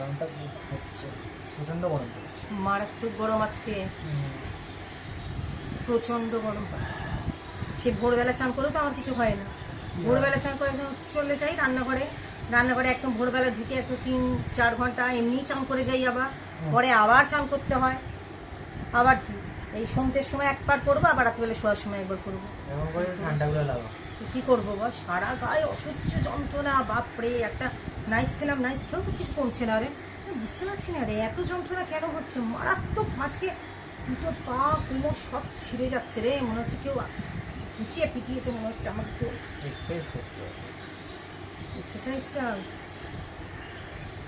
গরমটা হচ্ছে? প্রচণ্ড গরম পড়ছে। মারাত্মক গরম আজকে। প্রচণ্ড গরম। সে ভোরবেলা চান করেও তো আমার কিছু হয় না। ভোরবেলা চান করে একদম চলে যাই রান্নাঘরে। রান্নাঘরে একদম ভোরবেলা ঢুকে একটু তিন চার ঘণ্টা এমনি চান করে যাই আবার। পরে আবার চান করতে হয়। আবার এই সন্ধ্যের সময় একবার করব আবার রাত্রিবেলা শোয়ার সময় একবার করব। ঠান্ডাগুলো লাগা কি করব বল? সারা গায়ে অসহ্য যন্ত্রণা বাপরে একটা নাইস খেলাম নাইস খেয়েও তো কিছু কমছে না রে। বুঝতে পারছি না রে এত যন্ত্রণা কেন হচ্ছে? মারাত্মক আজকে দুটো পা কোমর সব ছিঁড়ে যাচ্ছে রে। মনে হচ্ছে কেউ পিছিয়ে পিটিয়েছে মনে হচ্ছে আমার কেউ। এক্সারসাইজ করতে এক্সারসাইজটা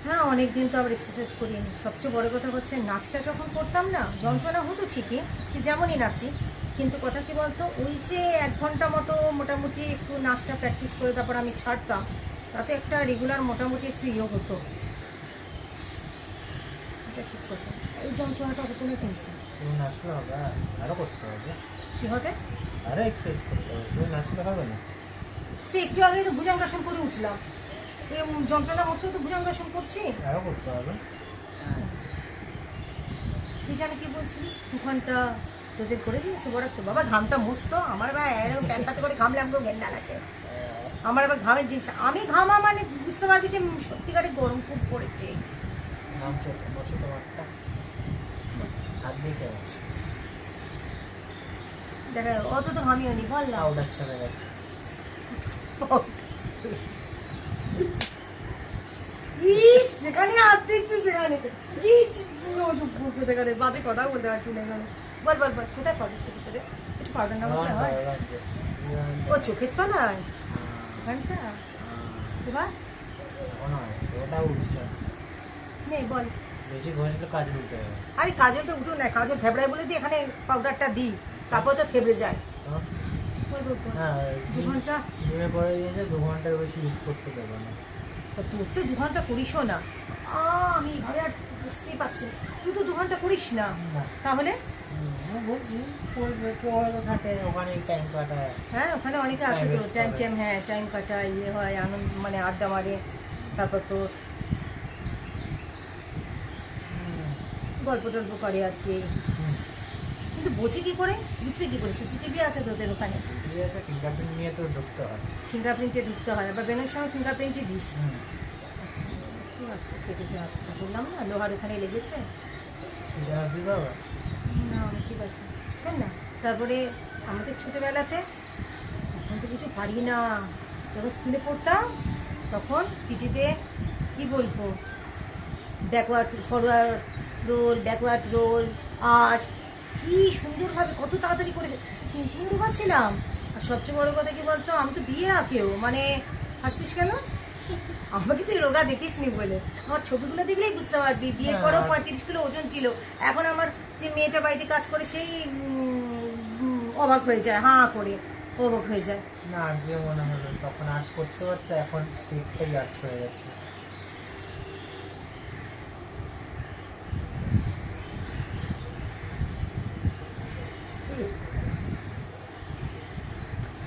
হ্যাঁ অনেক দিন তো আবার এক্সারসাইজ করিনি। সবচেয়ে বড় কথা হচ্ছে নাচটা যখন করতাম না যন্ত্রণা হতো ঠিকই সে যেমনই নাচি কিন্তু কথা কি বলতো ওই যে এক ঘণ্টা মতো মোটামুটি একটু নাচটা প্র্যাকটিস করে তারপর আমি ছাড়তাম তাতে একটা রেগুলার মোটামুটি একটু ইয়ে হতো। এটা ঠিক কথা। এই যন্ত্রণাটা হতো না। কিন্তু হবে আরও করতে হবে। কি হবে আরও এক্সারসাইজ করতে হবে। শুধু নাচলে হবে না। তো একটু আগে তো ভুজঙ্গাসন করে উঠলাম। এই যন্ত্রণা তো ভুজঙ্গাসন করছি। আরও করতে হবে। তুই জানি কি বলছিলিস? দু ঘণ্টা তোদের করে দিয়েছে বরাদ্দ। বাবা ঘামটা মুছতো। আমার বা এরকম প্যান্টাতে করে ঘামলে ঘেন্না লাগে। আমার আবার ঘামের জিনিস। আমি ঘামা মানে বুঝতে পারবি যে সত্যিকারে গরম খুব পড়েছে। দেখা অত তো ঘামিও নি বল না। পাউডার ছেড়ে গেছে। ইস যেখানে হাত দিচ্ছে সেখানে। ইস কোথায় বাজে কথা বলতে পারছি না এখানে। বল বল বল কোথায় পাউডার ছিল রে একটু পাউডার না বলতে হয়? ও চোখের তো নয় ঘণ্টা? এবার? এখনও আছে ওটা উঠছে নেই বল। বেশি ঘষলে কাজ উঠে যাবে। আরে কাজলটা উঠো না কাজল থেবড়ায় বলে দিই এখানে পাউডারটা দিই তারপর তো থেবড়ে যায়। হ্যাঁ? হ্যাঁ দু ঘণ্টা? জিমে পরে দিয়েছে দু ঘণ্টার বেশি ইউজ করতে দেবে না। তা তোর তো দু ঘণ্টা করিসও না। আমি এভাবে আর বুঝতেই পারছি তুই তো দু ঘণ্টা করিস না। না। তাহলে? বলছি হয়তো থাকে ওখানে টাইম কাটায় হ্যাঁ ওখানে অনেকে আসে তো টাইম টাইম হ্যাঁ টাইম কাটায় ইয়ে হয় আনন্দ মানে আড্ডা মারে তারপর তোর গল্প টল্প করে আর কি। কিন্তু বোঝে কি করে বুঝবে কি করে সিসিটিভি আছে তোদের ওখানে ফিঙ্গারপ্রিন্ট নিয়ে তো ঢুকতে হয় ফিঙ্গারপ্রিন্টে ঢুকতে হয় আবার বেরোনোর সময় ফিঙ্গারপ্রিন্টই দিস আছে কেটেছে হাতটা বললাম না লোহার ওখানে লেগেছে বাবা না ঠিক আছে। শোন না, তারপরে আমাদের ছোটোবেলাতে এখন তো কিছু পারি না। যখন স্কুলে পড়তাম, তখন পিটিতে কি বলব? Backward forward roll backward roll আর কি সুন্দরভাবে কত তাড়াতাড়ি করে চিনচিনি রোগা ছিলাম আর সবচেয়ে বড় কথা কি বলতো? আমি তো বিয়ের আগেও মানে হাসছিস কেন? আমাকে তুই রোগা দেখিস নি বলে। আমার ছবিগুলো দেখলেই বুঝতে পারবি। পরেও হ্যাঁ। পঁয়ত্রিশ কিলো ওজন ছিল। এখন আমার যে মেয়েটা বাড়িতে কাজ করে সেই অবাক হয়ে যায় হাঁ করে অবাক হয়ে যায়। না দিয়ে মনে হলো? তখন আর্টস করতে করতে এখন পেটটাই আর্টস হয়ে গেছে।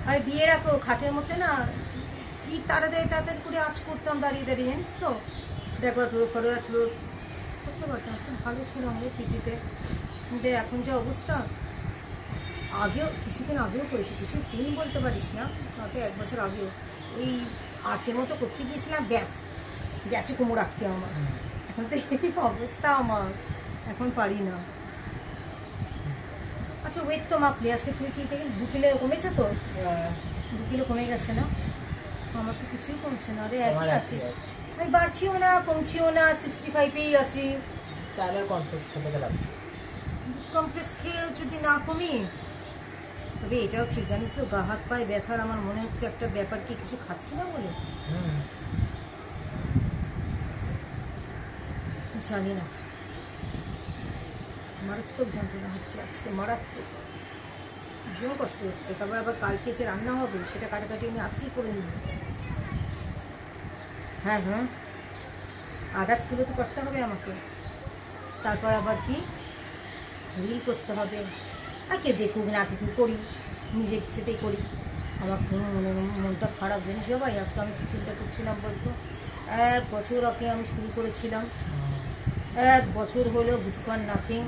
আর বিয়ে রাখো খাটের মধ্যে না কি তাড়াতাড়ি তাড়াতাড়ি করে আজ করতাম দাঁড়িয়ে দাঁড়িয়ে জানিস তো? দেখো টুরো ফটো টুরো করতে পারতাম খুব ভালো ছিল আমাদের পিজিতে কিন্তু এখন যে অবস্থা। আগেও কিছুদিন আগেও করেছি কিছু দিন বলতে পারিস না তাতে এক বছর আগেও। এই আর্চের মতো করতে গিয়েছিলাম ব্যাস গেছে কোমর আটকে আমার। এখন তো এই অবস্থা আমার এখন পারি না। আচ্ছা ওয়েট তো মাপলি আজকে তুই কি দু কিলো কমেছে তো? হ্যাঁ, দু কিলো কমে গেছে না? আমার তো কিছুই কমছে না। রে একই আছে। আমি বাড়ছিও না কমছিও না সিক্সটি ফাইভেই আছি। তাহলে কনফিউজ খেতে গেলাম। কমপ্লেক্স খেয়ে যদি না কমি তবে এটাও ঠিক। জানিস তো গা হাত পায়ে ব্যথার আমার মনে হচ্ছে একটা ব্যাপার কি কিছু খাচ্ছি না বলে? জানি না। মারাত্মক যন্ত্রণা হচ্ছে আজকে মারাত্মক। ভীষণ কষ্ট হচ্ছে। তারপর আবার কালকে যে রান্না হবে সেটা কাটাকাটি আমি আজকেই করে নিই হ্যাঁ হ্যাঁ। আদার্সগুলো তো করতে হবে আমাকে। তারপর আবার কি? রিল করতে হবে। আর কে দেখুক না দেখুক করি। নিজের ইচ্ছেতেই করি। আমার কোনো মনে মনটা খারাপ জানিস সবাই আজকে আমি চিন্তা করছিলাম বলতো? এক বছর আগে আমি শুরু করেছিলাম। এক বছর হলো গুড ফান নাথিং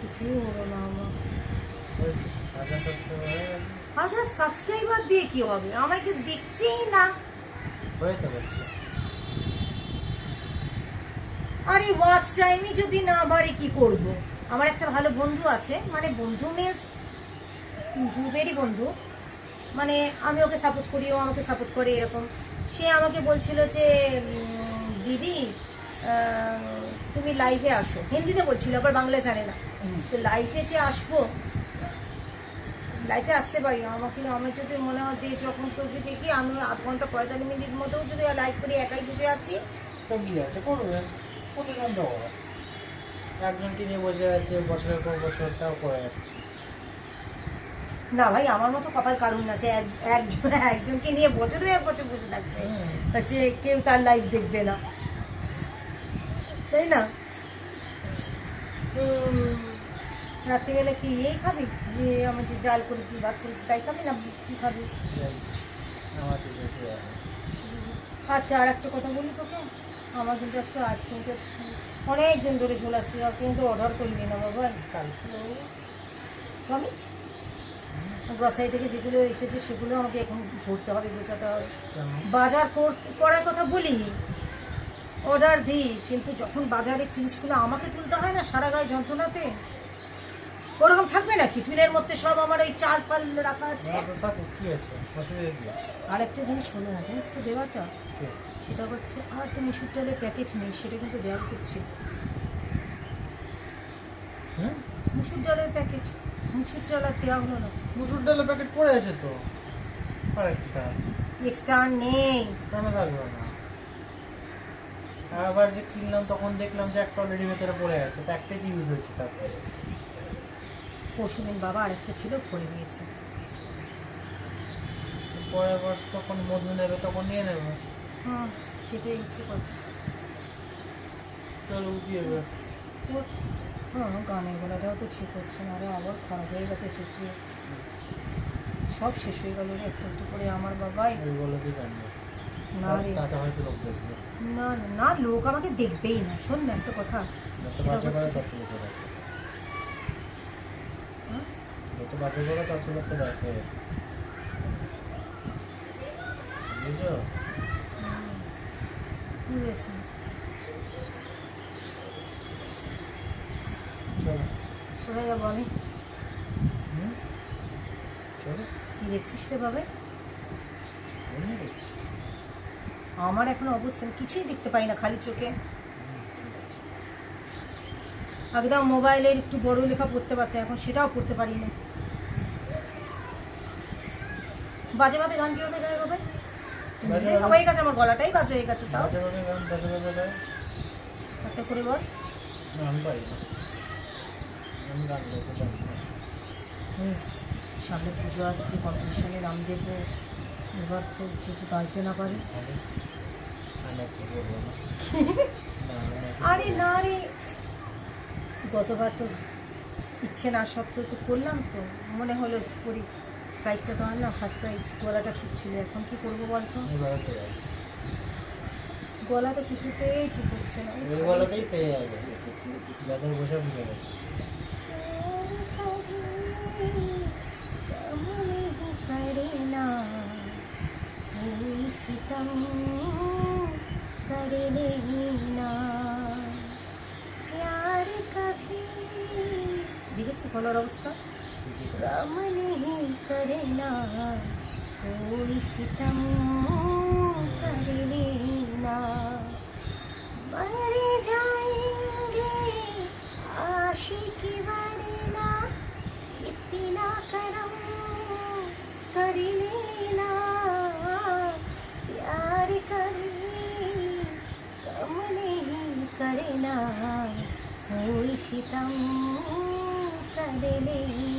কিছুই হলো না আমার। হয়েছে হাজার সাবস্ক্রাইবার হাজার সাবস্ক্রাইবার দিয়ে কি হবে? আমাকে দেখছেই না। হয়েছে। আরে ওয়াচ টাইমই যদি না বাড়ে কি করব? আমার একটা ভালো বন্ধু আছে মানে বন্ধু মিন্স যুগেরই বন্ধু। মানে আমি ওকে সাপোর্ট করি ও আমাকে সাপোর্ট করে এরকম। সে আমাকে বলছিল যে দিদি তুমি লাইভে আসো। হিন্দিতে বলছিল আবার বাংলা জানে না। তো লাইভে যে আসব লাইফে আসতে পারি আমাকে আমি যদি মনে হয় যখন তো যে দেখি আমি আধ ঘণ্টা পঁয়তাল্লিশ মিনিট মতো যদি লাইভ করি একাই বসে আছি। তো কি আছে? করবে করে একজনকে নিয়ে বসে আছে বছরের পর বছর তাও করে যাচ্ছে। না ভাই আমার মতো কপাল কারণ আছে এক- একজন একজনকে নিয়ে বছরে এক বছর বসে থাকবে। সে কেউ তার লাইফ দেখবে না। তাই না? রাত্রিবেলা কি এই খাবি? যে আমি যে জাল করেছি ভাত করেছি তাই খাবি না কি খাবি? আচ্ছা আর একটা কথা বলি তোকে। আমার কিন্তু আজকে আইসক্রিমটা অনেক দিন ধরে ঝোলাচ্ছি আর কিন্তু অর্ডার করিনি না বাবা। কালকে। গ্রসারি থেকে যেগুলো এসেছে সেগুলো আমাকে এখন ভরতে হবে গোছাতে হবে। বাজার কর- করার কথা বলিনি। অর্ডার দিই কিন্তু যখন বাজারের জিনিসগুলো আমাকে তুলতে হয় না সারা গায়ে যন্ত্রণাতে ওরকম থাকবে নাকি? চুলের মধ্যে সব আমার ওই চাল পাল রাখা আছে। না তো থাকুক কি আছে? অসুবিধা কি আছে আর একটা জিনিস হলো না জিনিস তো দেওয়াটা? সেটা হচ্ছে আর একটা মিশুর চালের প্যাকেট নেই সেটা কিন্তু দেওয়া উচিত ছিল। হুম মুসুর ডালের প্যাকেট মুসুর ডাল আর দেওয়া হলো না। মুসুর ডালের প্যাকেট পড়ে আছে তো। আরেকটা এক্সট্রা নেই। কেন থাকবে না? আবার যে কিনলাম তখন দেখলাম যে একটা অলরেডি ভেতরে পড়ে আছে তো একটাই ইউজ হয়েছে তারপরে। পরশুদিন বাবা আরেকটা ছিল করে দিয়েছে পরে আবার তখন মধু নেবে তখন নিয়ে নেবে। হুম সেটাই ইচ্ছে কথা চলো কি হবে? হ্যাঁ গানের গলাটাও তো ঠিক হচ্ছে না আরে আবার খারাপ হয়ে গেছে শেষে সব শেষ হয়ে গেল রে একটু একটু করে আমার বাবাই। না রে। লোক না না লোক আমাকে দেখবেই না শোন না একটা কথা সেটা হচ্ছে- হ্যাঁ? যত বাজে করে তত লোকে দেখে বুঝছ? হুম, কোথায় যাব আমি? হুম? কি দেখছিস রে বাবা? আমার এখন অবস্থা কিছুই দেখতে পাই না খালি চোখে। আগে তাও মোবাইলের একটু বড় লেখা পড়তে পারতে এখন সেটাও পড়তে পারি না বাজে ভাবে গান কীভাবে গায় বাবা? হয়ে গেছে আমার গলাটাই বাজে হয়ে গেছে তাও। গান একটা করে বল। সামনে পুজো আসছে কম্পিটিশনে নাম দেবো। এবার তো যদি গাইতে না পারি। আরে না রে গতবার তো ইচ্ছে না সত্ত্বেও তো করলাম তো মনে হলো করি। প্রাইজটা তো আর না ফার্স্ট প্রাইজ গলাটা ঠিক ছিল এখন কি করবো বলতো এবারে পেয়ে যাবে গলাটা কিছুতেই ঠিক হচ্ছে না ওই গলাতেই পেয়ে যাবে। ছি, ছি, ছি, ছি, ছি। যাদের বসে বুঝে গেছে करना कोई सितम कर लेना प्यार कभी দেখেছি গলার অবস্থা ঠিকই করে। गम नहीं करना, कोई सितम कर लेना। मर जाएँगे आशिकी वरना, इतना करम कर लेना। प्यार कभी कम नहीं करना, कोई सितम कर लेना।